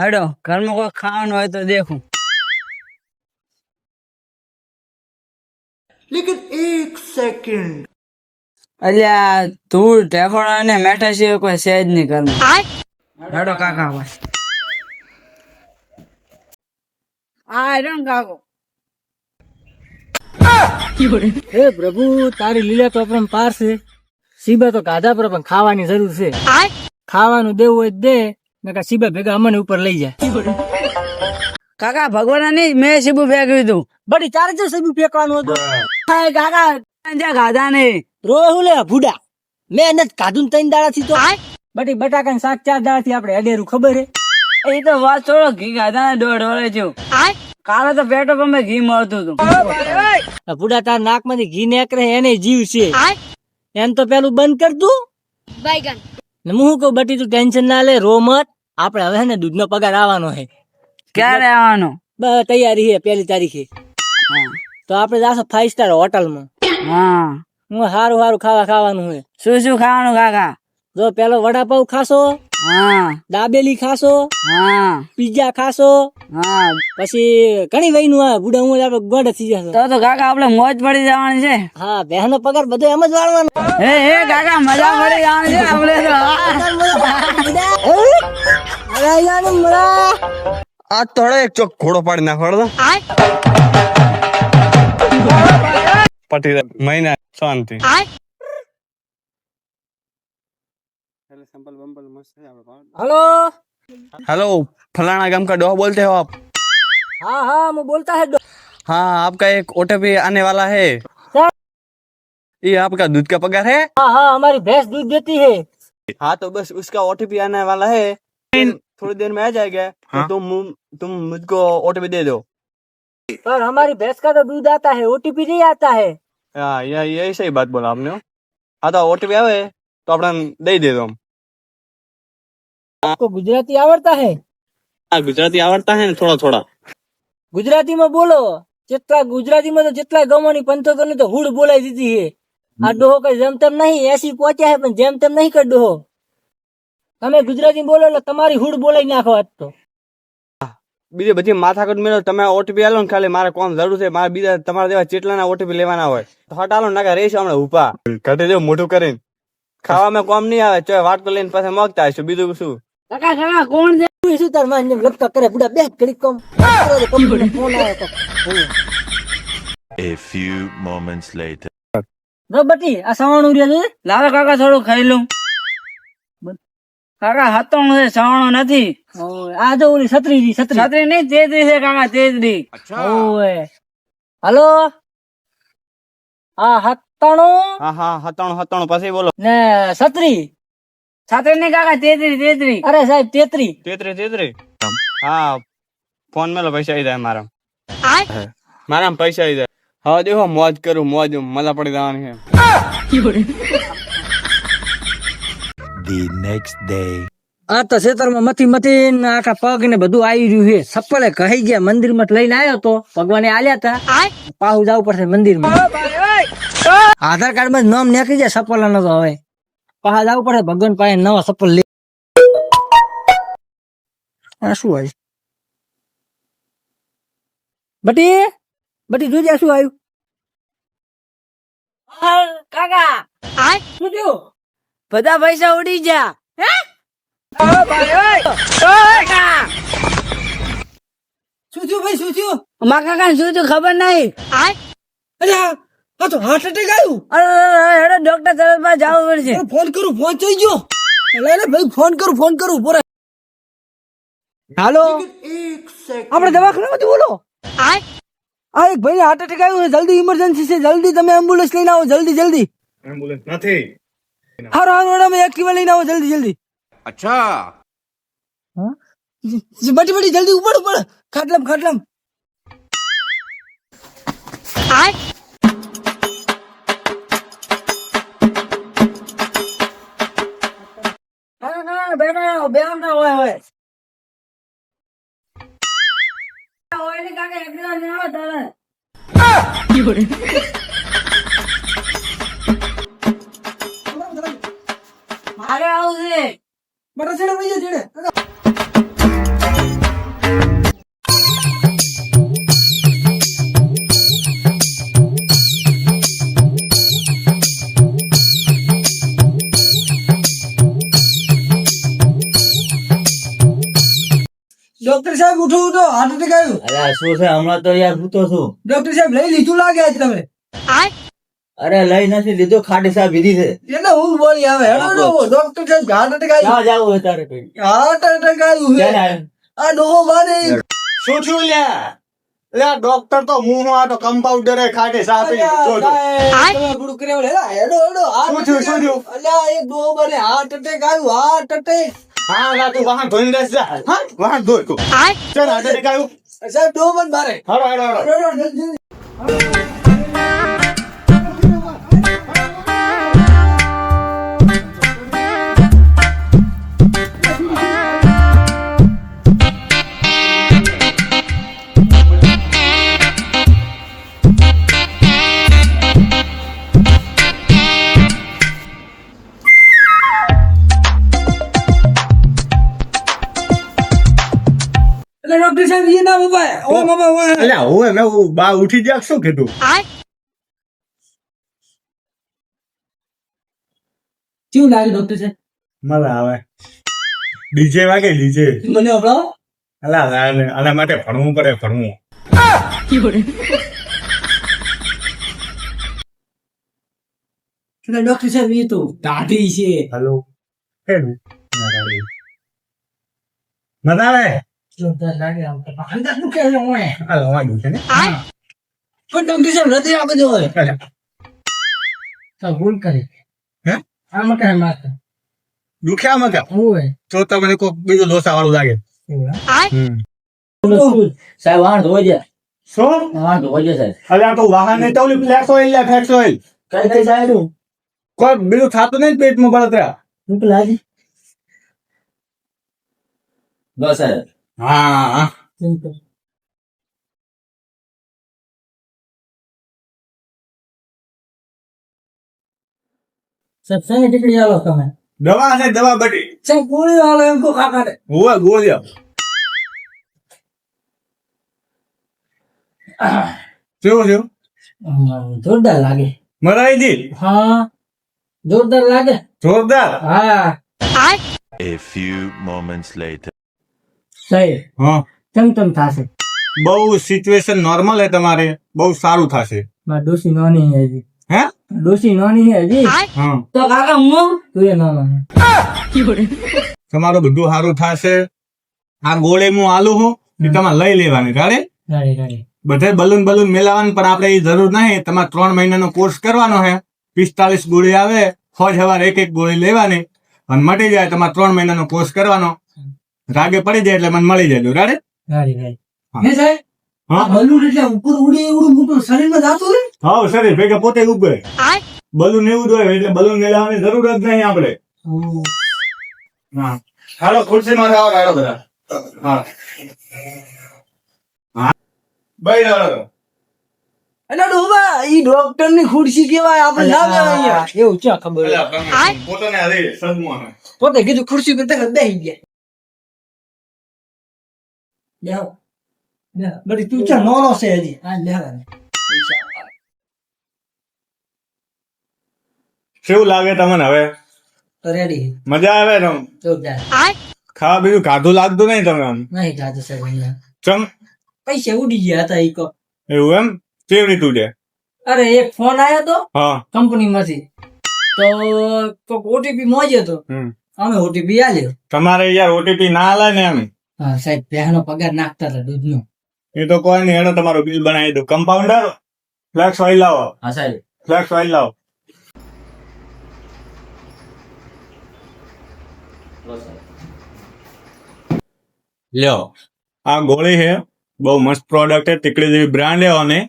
હેડો ઘરમાં કોઈ ખાવાનું હોય તો દેખું. લેકિન એક સેકન્ડ. અલ્યા ધૂળ ઢેફોડા અને મેઠા સિવાય કોઈ છે જ નહીં ઘરમાં. હેડો કાકા બસ કાકો. હે પ્રભુ તારી લીલા તો આપણે પાર છે સીબા તો ગાધા પર પણ ખાવાની જરૂર છે. ખાવાનું દેવું હોય દે. નકર શિબા ભેગા અમને ઉપર લઈ જાય. કાકા ભગવાનની મેં શીબુ ફેંક્યું હતું બડી તારે જ શિબુ ફેંકવાનું હતું. હાય કાકા ખાધા નહીં. રોય લે ભૂડા. મેં નથી કાધું ને ત્રણ દાડા થી તો બટી બટાકા ને શાક ચાર દાડા થી આપડે અડેરું ખબર હે? એ તો વાત થોડો ઘી ગાધા ને દોઢ વળે છું કાલે તો પેટો પર ઘી મળતું હતું. ભૂડા તાર નાકમાંથી ઘી નીકળે એને જીવ છે. એમ તો પેલું બંધ કરતું ને હું કહું બટી તું ટેન્શન ના લે રો મત. આપણે હવે ને દૂધનો પગાર આવવાનો છે ક્યારે આવવાનો? બસ તૈયારી છે પહેલી તારીખે. તો આપણે જાશું ફાઈવ સ્ટાર હોટલમાં હા. હું સારું સારું ખાવા ખાવાનું છે શું શું ખાવાનું કાકા? જો પેલો વડાપાવ ખાશો હા. દાબેલી ખાશો હા. પીઝા ખાશો હા. પછી ઘણી વહીનું આ બુડા હું આપણે ગોડ થઈ જશે. તો તો કાકા આપડે મોજ પડી જવાની છે. હા બહેનો પગાર બધો એમ જ વાળવાનો. હે હે કાકા મજા પડી જવાની છે આપડે આ તળે આજ તો હળે એક ચોક ઘોડો પાડી નાખો પટી મહિના શાંતિ. हेलो? हेलो फलाना गम का डोह बोलते हो आप? हाँ हाँ मैं बोलता है हाँ आपका एक ओटीपी आने वाला है। ये आपका दूध का पगार है? हाँ हाँ हमारी भैंस दूध देती है। हाँ तो बस उसका ओटीपी आने वाला है। थोड़ी देर में आ जाएगा। तो हाँ? तो तुम तुम मुझको ओटीपी दे दो। पर हमारी भैंस का तो दूध आता है ओटीपी नहीं आता है। हाँ यही सही बात बोला आपने। हाँ तो ओटीपी आवे तो अपना दे दे दो। हम आपको गुजराती आवड़ता है આ ગુજરાતી આવડતા હે ને થોડા થોડા ગુજરાતી માં બોલો જેટલા ગુજરાતી માં તો જેટલા ગમોની પંચોતેર ની તો હુડ બોલાઈ દીધી છે આ ડોહો કઈ જેમ તેમ નહીં એસી પહોંચ્યા છે પણ જેમ તેમ નહીં કર ડોહો તમે ગુજરાતી બોલો એટલે તમારી હુડ બોલાઈ નાખો આજ તો બીજી બધી માથાકૂટ મેળો તમે ઓટીપી આલો ને ખાલી મારે કોમ જરૂર છે મારે બીજા તમારા જેવા ચેટલાના ઓટીપી લેવાના હોય તો હટાલો નાકા રેસ હમણાં ઉપા ઘટે જેવું મોટું કરીને ખાવામાં કોમ નહીં આવે ચોય વાટકો લઈને પાછા મોગતા હશું બીજું શું કાકા કાકા કોણ છે? તું શું તારમાં લપકા કરે? બુડા બે ઘડીક કમ ફોન આવ્યો તો. A few moments later. જો બટી આ સવાણું રહ્યા છે? લાવો કાકા થોડું ખાઈ લઉં. કાકા હતોણું છે સવાણું નથી. આ જો ઓલી છત્રી છત્રી. છત્રી નહીં તેત્રી છે કાકા તેજરી. ઓય. હલો? હા હત્તાણું હા હા હતાણું હતાણું પછી બોલો. ને છત્રી. છત્રી નહીં કાકા તેત્રી તેત્રી. અરે સાહેબ તેત્રી. તેત્રી તેત્રી. હા ફોન મેલો પૈસા આવી જાય મારા. મારા પૈસા આવી જાય. હવે દેખો મોજ કરું મોજ મજા પડી જવાની છે. ધી નેક્સ્ટ ડે આ તો ખેતરમાં મથી મથી આખા પગ ને બધું આવી રહ્યું છે. સપ્પલે કહી ગયા મંદિરમાં લઈને આવ્યો તો ભગવાને આલ્યા તા પાહુ જવું પડશે મંદિરમાં આધાર કાર્ડમાં નામ નીકળી જાય સપ્પલા નો તો હવે. પાહા જવું પડે. ભગવાન પાસે નવા સપ્પલ લે. આ શું આવ્યું? બટી બટી જોજે આ શું આવ્યું? કાકા. શું થયું? બધા પૈસા ઉડી ગયા. શું થયું ભાઈ શું થયું? મારા કાકા શું થયું ખબર નહીં. અરે આ આ તો હાર્ટ એટેક આવ્યું? અરે, હેડો ડોક્ટર તરફમાં જવું પડશે. ફોન કરું ફોન થઈ ગયો. એટલે ભાઈ ફોન કરું ફોન કરું બોરે હાલો. આપણે દવાખાનામાંથી બોલો. આ એક ભાઈ હાર્ટ એટેક આવ્યું છે. જલ્દી ઇમરજન્સી છે. જલ્દી તમે એમ્બ્યુલન્સ લઈને આવો જલ્દી જલ્દી. એમ્બ્યુલન્સ નથી. હારો હારો મેડમ એક્ટિવા લઈને આવો જલ્દી જલ્દી. અચ્છા. બટી બટી જલ્દી ઉપર ઉપર ખાટલામ ખાટલામ. ના, ના, બેઠો ના હોય હોય. હોય ને કાકા, એકલા જ આવો તારે. મારે આવું છે બટા છેડે ભાઈ છેડે ડોક્ટર સાહેબ ઉઠો ઉઠો હાર્ટ એટેક આવ્યું અરે શું છે? હમણાં તો યાર હું તો છું ડોક્ટર સાહેબ લઈ લીધું લાગે આજ તમે. અરે લઈ નથી લીધો ખાટી સાહેબ લીધી છે. એટલે હું બોલી આવે હેડો ડોક્ટર સાહેબ હાર્ટ એટેક આવ્યું ક્યાં જાવું હોય તારે કઈ? હાર્ટ એટેક આવ્યું છે. આ ડોહો મારે શું થયું લ્યા ડોક્ટર તો હું હું આ તો કમ્પાઉન્ડર ખાટે સાપી તમે પૂરું કર્યા હેડો હેડો શું થયું, શું થયું? અલ્યા એક ડોહો બને હાર્ટ એટેક આવ્યું હાર્ટ એટેક હા લા તું વાહન ધોઈને બેસ જા. હા? વાહન ધોઈ તું ચાલ હાટે દેખાયું સાહેબ મને મારે. હાલો હેડો, હેડો, એટલે ડોક્ટર સાહેબ એ ના બાબા ઓ બાબા ઓ એટલે હું એમ બા ઉઠી ગયા શું કીધું? કેવું લાગે ડોક્ટર સાહેબ? મજા આવે. ડીજે વાગે ડીજે. મને હમણાં અલા આના માટે ભણવું પડે ભણવું. એટલે ડોક્ટર સાહેબ એ તો દાઢી છે. હેલો. મજા આવે? જોરદાર લાગે આમ તો. તો હે? તો વાળું સાહેબ વાહન શું વાહન ધોઈ સાહેબ તો વાહન તો ઓલી ફ્લેક્સ ઓઇલ લે ફ્લેક્સ કઈ સાહેબ કોઈ બીજું થતું નહીં પેટમાં બળતરા શું લાગે બસ સાહેબ હા. સાહેબ સાહેબ આવો તમે. દવા છે દવા બટી સાહેબ ગોળી આવો એમ કો કાકા ને. હુવા ગોળ્યા કેવું થયું જોરદાર લાગે. મરાઈ દી. હા જોરદાર લાગે. જોરદાર? હા. A few moments later. સાહેબ હા. કેમ થશે. બહુ સિચ્યુએશન નોર્મલ હે તમારે. બહુ સારું થશે. મારા ડોસી નોની હે હજી. હે? ડોસી નોની હે હજી? હા. તો કાકા હું? તું એ નાનો. તમારું બધું સારું થશે. આ ગોળે હું આલુ હું એ તમારે લઈ લેવાની. રાડે રાડી રાડી બધે બલૂન બલૂન મેલાવાનું પણ આપણે એ જરૂર નહીં. તમારે ત્રણ મહિનાનો કોર્સ કરવાનો છે પિસ્તાલીસ ગોળી આવે હોજ હવાર એક એક ગોળી લેવાની. અને મટી જાય તમારે ત્રણ મહિનાનો કોર્સ કરવાનો. રાગે પડી જાય એટલે મને મળી જાય. રાડે? શરીર શરીરમાં જાતું રે હા સર ભેગા પોતે ઉભે. બલૂન એવું હોય એટલે બલૂન મેળવવાની જરૂર જ નહીં આપણે. હાલો હાલો ખુરશીમાં આવો હાલો બધા. હા. ભાઈ એટલે ડોબા ઈ ડોક્ટરની ખુરશી કેવાય આપણે ના એવું ક્યાં ખબર પોતાને. પોતે કીધું ખુરશી પર તરત બેસી ગયા. બેહો. બેહો. બધી તું ચા નોનો છે હજી હા લેવા કેવું લાગે તમને હવે રેડી મજા આવે ને જોરદાર ખાવા બીજું ખાધું લાગતું નહીં તમે આમ નહીં સાહેબ અહીંયા. ચમ પૈસા ઉડી ગયા હતા ઈ કો એવું એમ કેવી રીતે ઉડે અરે એક ફોન આવ્યો તો હા કંપની માંથી તો કોક ઓટીપી મોજ્યો તો અમે ઓટીપી આલ્યો તમારે યાર ઓટીપી ના આલે ને એમ હા સાહેબ પહેલો પગાર નાખતા હતા દૂધનો. એ તો કોઈ નહીં હેડો તમારું બિલ બનાવી દઉં. કમ્પાઉન્ડર ફ્લેક્સ ઓઇલ લાવો. હા સાહેબ. ફ્લેક્સ ઓઇલ લાવો. લ્યો. આ ગોળી છે બહુ મસ્ત પ્રોડક્ટ છે તીકડી જેવી બ્રાન્ડ લેવાની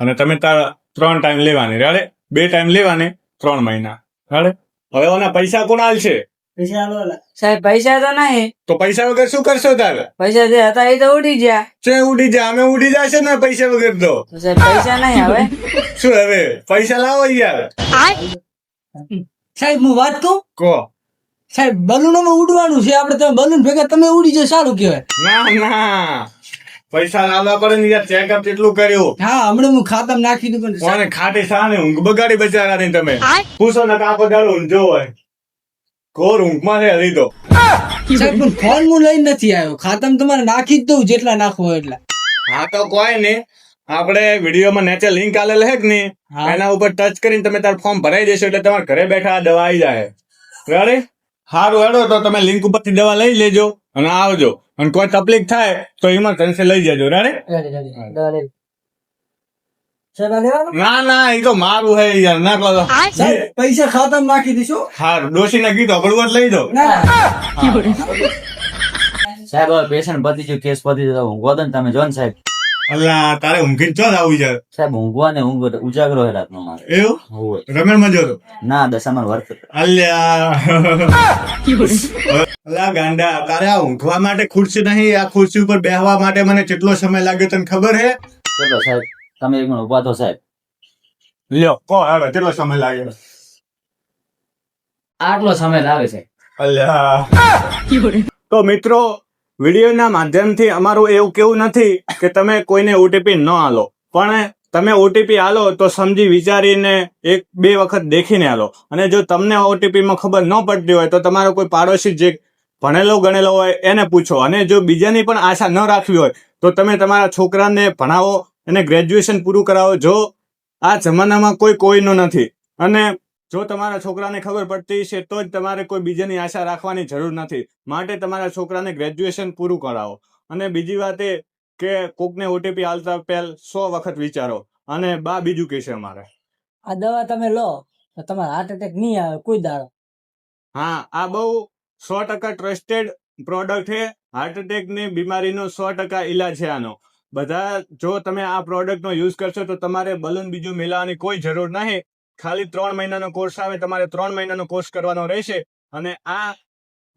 અને તમે તારા ત્રણ ટાઈમ લેવાની. રાડે બે ટાઈમ લેવાની ત્રણ મહિના. રાડે હવે ઓના પૈસા કોણ આલશે? આલો ઓલા. સાહેબ પૈસા તો નહીં. તો પૈસા વગર શું કરશો તારે? પૈસા જે હતા એ તો ઉડી ગયા. છે ઉડી જાય અમે ઉડી જશે ને પૈસા વગર તો? સાહેબ પૈસા નહીં હવે શું હવે? પૈસા લાવો યાર. સાહેબ હું વાત કહું? કો. સાહેબ બલૂનોમાં ઉડવાનું છે. આપણે તમે બલૂન ભેગા તમે ઉડી જાય સારું કહેવાય. ના ના. પૈસા લાવવા પડે ને યાર ચેકઅપ કેટલું કર્યું. હા હમણાં હું ખાતમ નાખી દઉં પણ કોને ખાટી સાને ઊંઘ બગાડી બચારા તમે? પૂછો ને કાપો દાડો હોય કોર ઊંઘમાં છે હજી તો સાહેબ પણ ફોન હું લઈને નથી આવ્યો. ખાતામાં તમારે નાખી જ દઉં જેટલા નાખવો એટલા. હા તો કોઈ નહીં. આપણે વિડીયોમાં નેચે લિંક આલેલ હે કે નહીં. એના ઉપર ટચ કરીને તમે તાર ફોર્મ ભરાઈ દેશો એટલે તમારે ઘરે બેઠા આ દવા આવી જાય રેડી સારું હેડો તો તમે લિંક ઉપરથી દવા લઈ લેજો અને આવજો. અને કોઈ તકલીફ થાય તો એમાં ઇમરજન્સી લઈ જજો. Ready ready, ready. દવા લેવી. સાહેબ, આ લેવાનું? ના ના એ તો મારું હે યાર ના કહો પૈસા ખાતામાં નાખી દઈશું હારું ડોશીને કીધું બળવત લઈ દો સાહેબ હવે પેશન્ટ પતી ગયું કેસ પતી ગયો ઊંઘવા દો ને તમે જો ને સાહેબ. અલ્લા તારે ઊંઘી ચો આવી જાય સાહેબ ઊંઘવા ને ઊંઘ ઉજાગરો હે રાતનો મારે. એવું? હોવે. રમેણમાં જતો ના દશામાં વર્ક અલ્યા. અલ્યા ગાંડા તારે આ ઊંઘવા માટે ખુરશી નહીં આ ખુરશી ઉપર બેહવા માટે મને કેટલો સમય લાગ્યો તને ખબર હે? ચલો સાહેબ. તમે એક મિનિટ ઊભા થો સાહેબ. લ્યો. કો હવે કેટલો સમય લાગે? આટલો સમય લાગે છે. અલ્યા. તો મિત્રો વિડીયોના માધ્યમથી અમારું એવું કેવું નથી કે તમે કોઈને ઓટીપી ન આલો. પણ તમે ઓટીપી આલો તો સમજી વિચારીને એક બે વખત દેખીને આલો. અને જો તમને ઓટીપીમાં ખબર ન પડતી હોય તો તમારો કોઈ પાડોશી જે ભણેલો ગણેલો હોય એને પૂછો. અને જો બીજાની પણ આશા ન રાખવી હોય તો તમે તમારા છોકરાને ભણાવો એને ગ્રેજ્યુએશન પૂરું કરાવો. જો આ જમાનામાં કોઈ કોઈનું નથી. અને જો તમારા છોકરાને ખબર પડતી છે તો જ તમારે કોઈ બીજાની આશા રાખવાની જરૂર નથી. માટે તમારા છોકરાને ગ્રેજ્યુએશન પૂરું કરાવો. અને બીજી વાત એ કે કોકને ઓટીપી આલતા પહેલ સો વખત વિચારો. અને બા બીજું કહેશે અમારે. આ દવા તમે લો તો તમારે હાર્ટ એટેક નહીં આવે કોઈ દાડો. હા આ બહુ સો ટકા ટ્રસ્ટેડ પ્રોડક્ટ છે. હાર્ટ એટેકની બીમારીનો સો ટકા ઈલાજ છે આનો. બધા જો તમે આ પ્રોડક્ટનો યુઝ કરશો તો તમારે બલૂન બીજું મિલાવવાની કોઈ જરૂર નહીં. ખાલી ત્રણ મહિનાનો કોર્સ આવે, તમારે ત્રણ મહિનાનો કોર્સ કરવાનો રહેશે. અને આ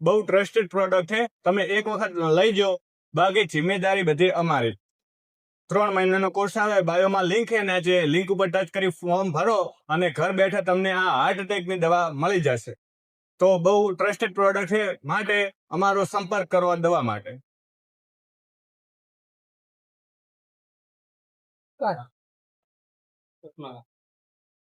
બહુ ટ્રસ્ટેડ પ્રોડક્ટ છે. તમે એક વખત લઈ જાઓ. બાકી જિમ્મેદારી બધી અમારી. ત્રણ મહિનાનો કોર્સ આવે બાયોમાં લિંક છે ને જે લિંક ઉપર ટચ કરી ફોર્મ ભરો અને ઘર બેઠા તમને આ હાર્ટ એટેકની દવા મળી જશે. તો બહુ ટ્રસ્ટેડ પ્રોડક્ટ છે. માટે અમારો સંપર્ક કરો દવા માટે. કાઢ